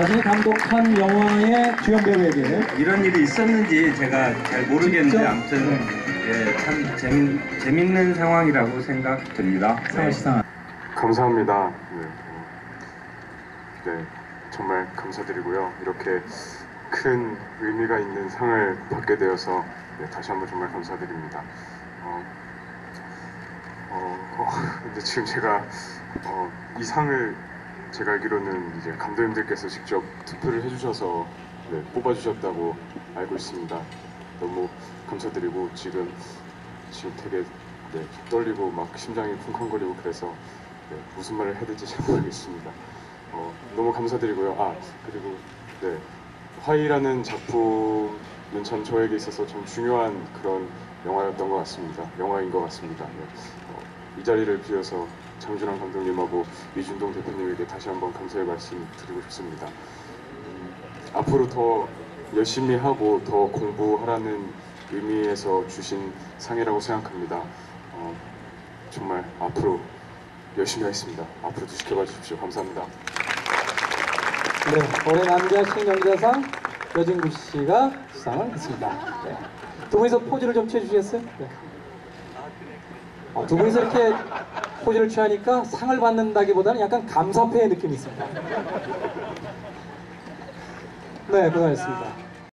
자신이 감독한 영화의 주연 배우에게 이런 일이 있었는지 제가 잘 모르겠는데 직접? 아무튼 네. 예, 참 재밌, 재밌는 상황이라고 생각됩니다. 상을 시상 감사합니다. 네, 어, 네, 정말 감사드리고요. 이렇게 큰 의미가 있는 상을 받게 되어서 네, 다시 한번 정말 감사드립니다. 어, 어, 어, 근데 지금 제가 어, 이 상을 제가 알기로는 이제 감독님들께서 직접 투표를 해주셔서 네, 뽑아주셨다고 알고 있습니다. 너무 감사드리고 지금 지금 되게 네, 떨리고 막 심장이 쿵쾅거리고 그래서 네, 무슨 말을 해야 될지 잘 모르겠습니다. 어, 너무 감사드리고요. 아 그리고 네 화이라는 작품은 참 저에게 있어서 참 중요한 그런 영화였던 것 같습니다. 영화인 것 같습니다. 네. 어, 이 자리를 빌어서 장준환 감독님하고 이준동 대표님에게 다시 한번 감사의 말씀 드리고 싶습니다. 음, 앞으로 더 열심히 하고 더 공부하라는 의미에서 주신 상이라고 생각합니다. 어, 정말 앞으로 열심히 하겠습니다. 앞으로도 지켜봐 주십시오. 감사합니다. 네, 올해 남자 신영자상 여진구 씨가 수상을 했습니다. 네. 두 분이서 포즈를 좀 취해주시겠어요? 네. 어, 두 분이서 이렇게 포즈를 취하니까 상을 받는다기보다는 약간 감사패의 느낌이 있습니다. 네, 고생하셨습니다.